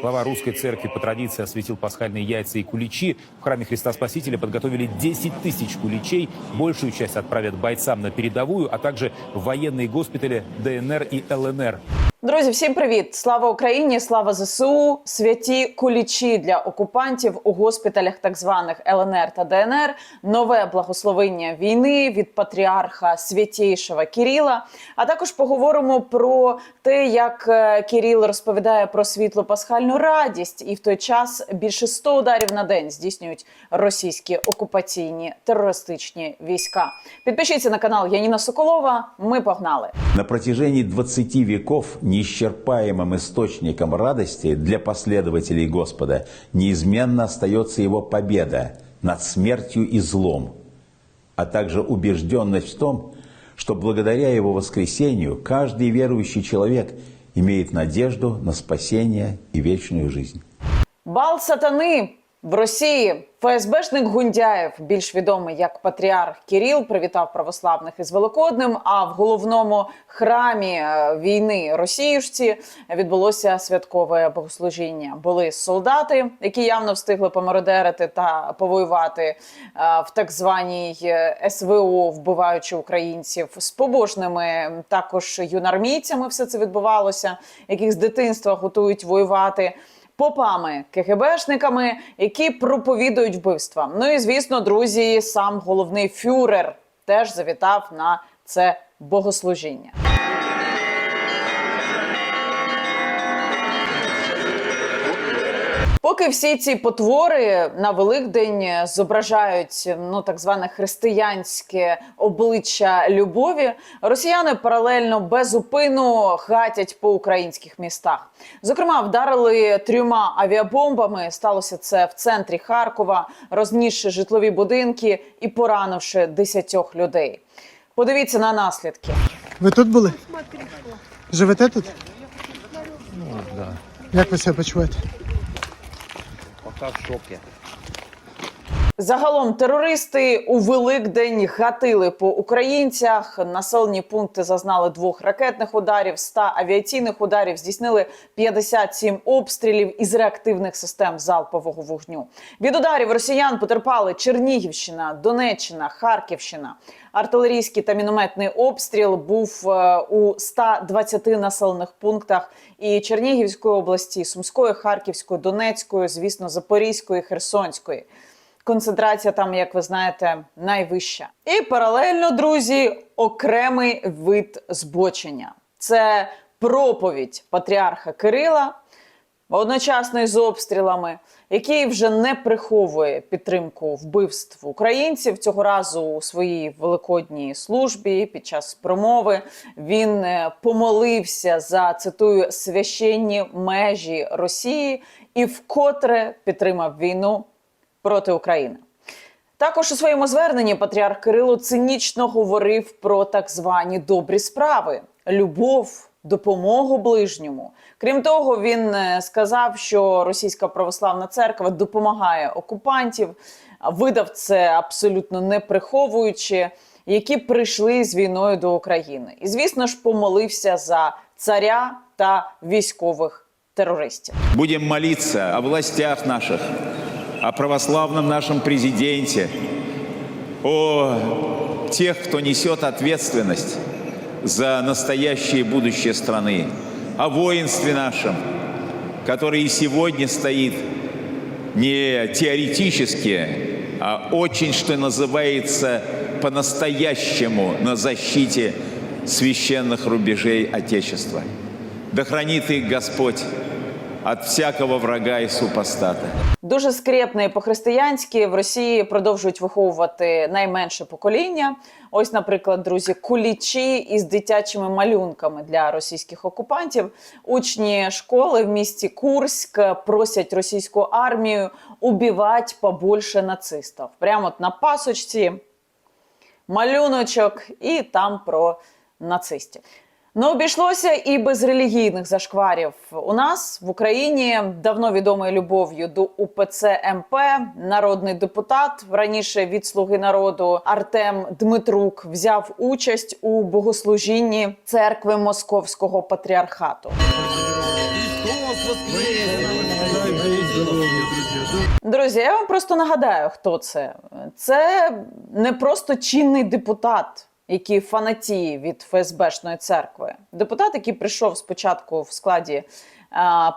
Глава русской церкви по традиции осветил пасхальные яйца и куличи. В храме Христа Спасителя подготовили 10 тысяч куличей. Большую часть отправят бойцам на передовую, а также в военные госпитали ДНР и ЛНР. Друзі, всім привіт! Слава Україні! Слава ЗСУ! Святі кулічі для окупантів у госпіталях так званих ЛНР та ДНР. Нове благословення війни від патріарха святійшого Кіріла. А також поговоримо про те, як е, Кіріл розповідає про світлу пасхальну радість, і в той час більше 100 ударів на день здійснюють російські окупаційні терористичні війська. Підпишіться на канал Яніна Соколова. Ми погнали! На протяжении 20 веков неисчерпаемым источником радости для последователей Господа неизменно остается Его победа над смертью и злом, а также убежденность в том, что благодаря Его воскресению каждый верующий человек имеет надежду на спасение и вечную жизнь. Бал сатани в Росії. ФСБшник Гундяєв, більш відомий як патріарх Кіріл, привітав православних із Великодним. А в головному храмі е, війни Росіюшці відбулося святкове богослужіння. Були солдати, які явно встигли помародерити та повоювати е, в так званій е, СВО, вбиваючи українців з побожними також юнармійцями. Все це відбувалося, яких з дитинства готують воювати попами, КГБшниками, які проповідують вбивства. Ну і звісно, друзі, сам головний фюрер теж завітав на це богослужіння. Поки всі ці потвори на Великдень зображають ну так зване християнське обличчя любові, росіяни паралельно без упину гатять по українських містах. Зокрема, вдарили трьома авіабомбами. Сталося це в центрі Харкова, рознісши житлові будинки і поранивши десятьох людей. Подивіться на наслідки. Ви тут були? Живете тут? Ну, да. Як ви себе почуваєте? та в шоке. Загалом терористи у Великдень гатили по українцях. Населені пункти зазнали двох ракетних ударів, 100 авіаційних ударів, здійснили 57 обстрілів із реактивних систем залпового вогню. Від ударів росіян потерпали Чернігівщина, Донеччина, Харківщина. Артилерійський та мінометний обстріл був е, у 120 населених пунктах і Чернігівської області, Сумської, Харківської, Донецької, звісно, Запорізької, Херсонської. Концентрація там, як ви знаєте, найвища. І паралельно, друзі, окремий вид збочення це проповідь патріарха Кирила, одночасно із обстрілами, який вже не приховує підтримку вбивств українців. Цього разу у своїй великодній службі під час промови він е, помолився за цитую священні межі Росії і вкотре підтримав війну проти України. Також у своєму зверненні патріарх Кирило цинічно говорив про так звані добрі справи, любов, допомогу ближньому. Крім того, він е, сказав, що Російська православна церква допомагає окупантів, видав це абсолютно не приховуючи, які прийшли з війною до України. І звісно ж, помолився за царя та військових терористів. Будем молиться о властях наших, о православном нашем президенте, о тех, кто несет ответственность за настоящее и будущее страны, о воинстве нашем, который и сегодня стоит не теоретически, а очень, что называется, по-настоящему на защите священных рубежей Отечества. Да хранит их Господь от всякого врага и супостата. Дуже скрепно і по-християнськи в Росії продовжують виховувати найменше покоління. Ось, наприклад, друзі, кулічі із дитячими малюнками для російських окупантів. Учні школи в місті Курськ просять російську армію убивати побольше нацистів. Прямо от на пасочці малюночок, і там про нацистів. Не обійшлося і без релігійних зашкварів. У нас в Україні давно відомою любов'ю до УПЦ МП народний депутат раніше від слуги народу Артем Дмитрук взяв участь у богослужінні церкви Московського патріархату. Друзі, я вам просто нагадаю, хто це. Це не просто чинний депутат, який фанатіє від ФСБшної церкви. Депутат, який прийшов спочатку в складі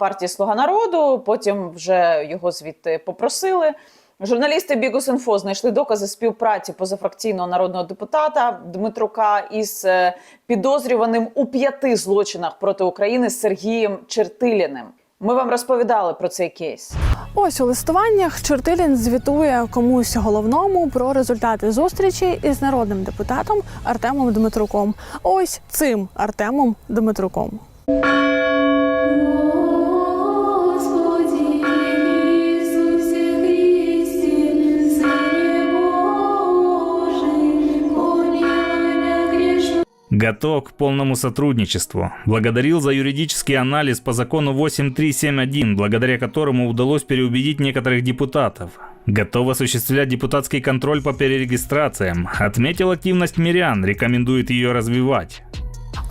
партії Слуга народу, потім вже його звідти попросили. Журналісти Бігус.Інфо знайшли докази співпраці позафракційного народного депутата Дмитрука із е, підозрюваним у п'яти злочинах проти України Сергієм Чертиліним. Ми вам розповідали про цей кейс. Ось у листуваннях Чортилін звітує комусь головному про результати зустрічі із народним депутатом Артемом Дмитруком. Ось цим Артемом Дмитруком. Готов к полному сотрудничеству. Благодарил за юридический анализ по закону 8371, благодаря которому удалось переубедить некоторых депутатов. Готов осуществлять депутатский контроль по перерегистрациям. Отметил активность мирян, рекомендует ее развивать.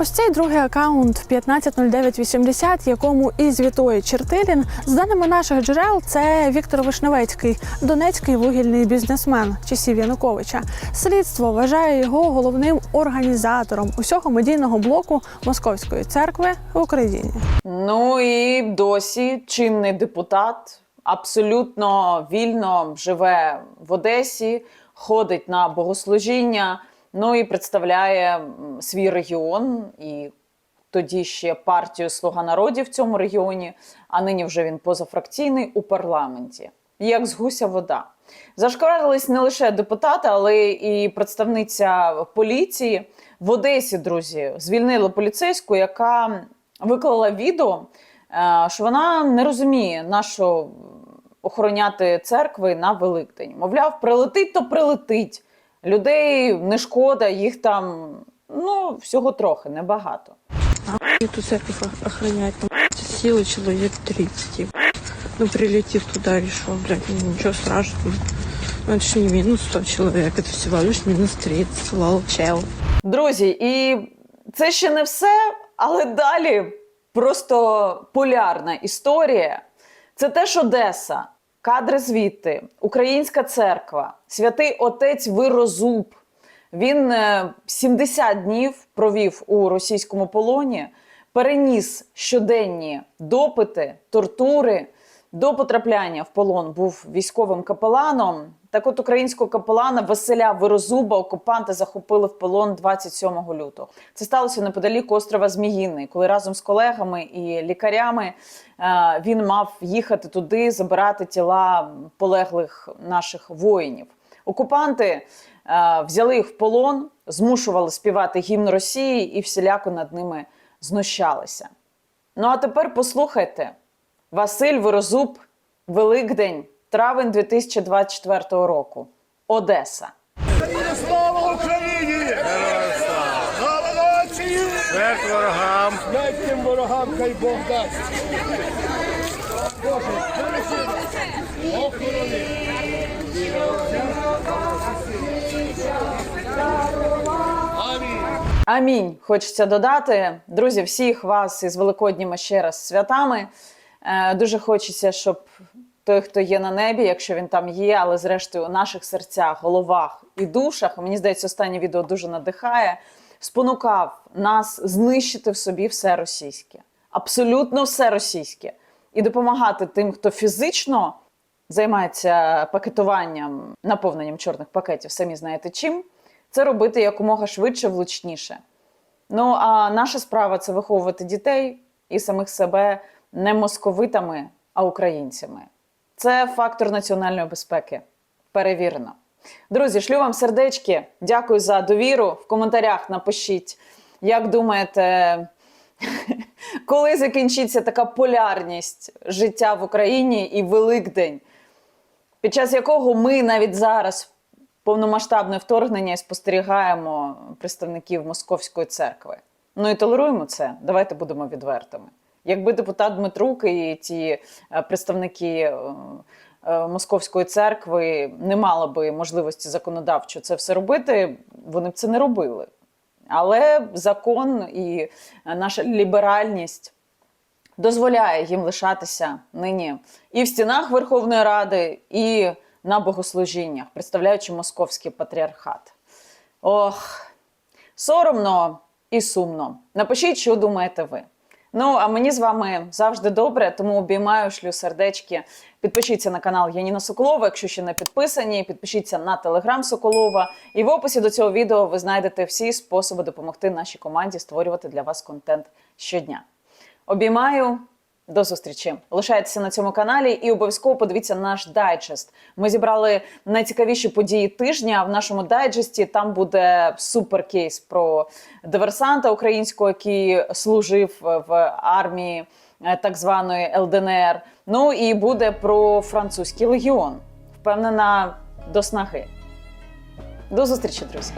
Ось цей другий акаунт 150980, якому і звітує Чертилін. За даними наших джерел, це Віктор Вишневецький, донецький вугільний бізнесмен часів Януковича. Слідство вважає його головним організатором усього медійного блоку Московської церкви в Україні. Ну і досі чинний депутат абсолютно вільно живе в Одесі, ходить на богослужіння, ну і представляє свій регіон і тоді ще партію Слуга народів в цьому регіоні, а нині вже він позафракційний у парламенті. Як з гуся вода. Зашкварились не лише депутати, але і представниця поліції в Одесі, друзі, звільнили поліцейську, яка виклала відео, е, що вона не розуміє, на що охороняти церкви на Великдень. Мовляв, прилетить, то прилетить. Людей не шкода, їх там ну всього трохи, небагато. Эту церковь ох- охранять, там, силы человек 30. Ну, прилетев туда, решил, блядь, ну, ничего страшного. Ну, это же не минус 100 человек, это всего лишь минус 30, лол, чел. Друзі, і це ще не все, але далі просто полярна історія. Це теж Одеса, кадри звідти, Українська церква, святий отець Вирозуб. Він е, 70 днів провів у російському полоні, переніс щоденні допити, тортури. До потрапляння в полон був військовим капеланом. Так от українського капелана Василя Вирозуба окупанти захопили в полон 27 лютого. Це сталося неподалік острова Зміїний, коли разом з колегами і лікарями е, він мав їхати туди, забирати тіла полеглих наших воїнів. Окупанти е, взяли їх в полон, змушували співати гімн Росії і всіляко над ними знущалися. Ну а тепер послухайте. Василь Вирозуб, Великдень, травень 2024 року. Одеса. Слава Україні! Слава нації! Смерть ворогам! Смерть тим ворогам, хай Бог дасть! Амінь. Хочеться додати. Друзі, всіх вас із Великодніми ще раз святами. Е, дуже хочеться, щоб той, хто є на небі, якщо він там є, але зрештою у наших серцях, головах і душах, мені здається, останнє відео дуже надихає, спонукав нас знищити в собі все російське. Абсолютно все російське. І допомагати тим, хто фізично займається пакетуванням, наповненням чорних пакетів, самі знаєте чим. Це робити якомога швидше, влучніше. Ну а наша справа це виховувати дітей і самих себе не московитами, а українцями. Це фактор національної безпеки. Перевірено. Друзі, шлю вам сердечки. Дякую за довіру. В коментарях напишіть, як думаєте, коли закінчиться така полярність життя в Україні і Великдень, під час якого ми навіть зараз повномасштабне вторгнення спостерігаємо представників московської церкви. Ну і толеруємо це. Давайте будемо відвертими. Якби депутат Дмитрук і ті е, представники е, е, московської церкви не мали би можливості законодавчо це все робити, вони б це не робили. Але закон і наша ліберальність дозволяє їм лишатися нині і в стінах Верховної Ради, і на богослужіннях, представляючи московський патріархат. Ох, соромно і сумно. Напишіть, що думаєте ви. Ну, а мені з вами завжди добре, тому обіймаю, шлю сердечки. Підпишіться на канал Яніна Соколова, якщо ще не підписані. Підпишіться на телеграм Соколова. І в описі до цього відео ви знайдете всі способи допомогти нашій команді створювати для вас контент щодня. Обіймаю. До зустрічі. Лишайтеся на цьому каналі і обов'язково подивіться наш дайджест. Ми зібрали найцікавіші події тижня. В нашому дайджесті там буде суперкейс про диверсанта українського, який служив в армії е, так званої ЛДНР. Ну і буде про французький легіон. Впевнена до снаги. До зустрічі, друзі.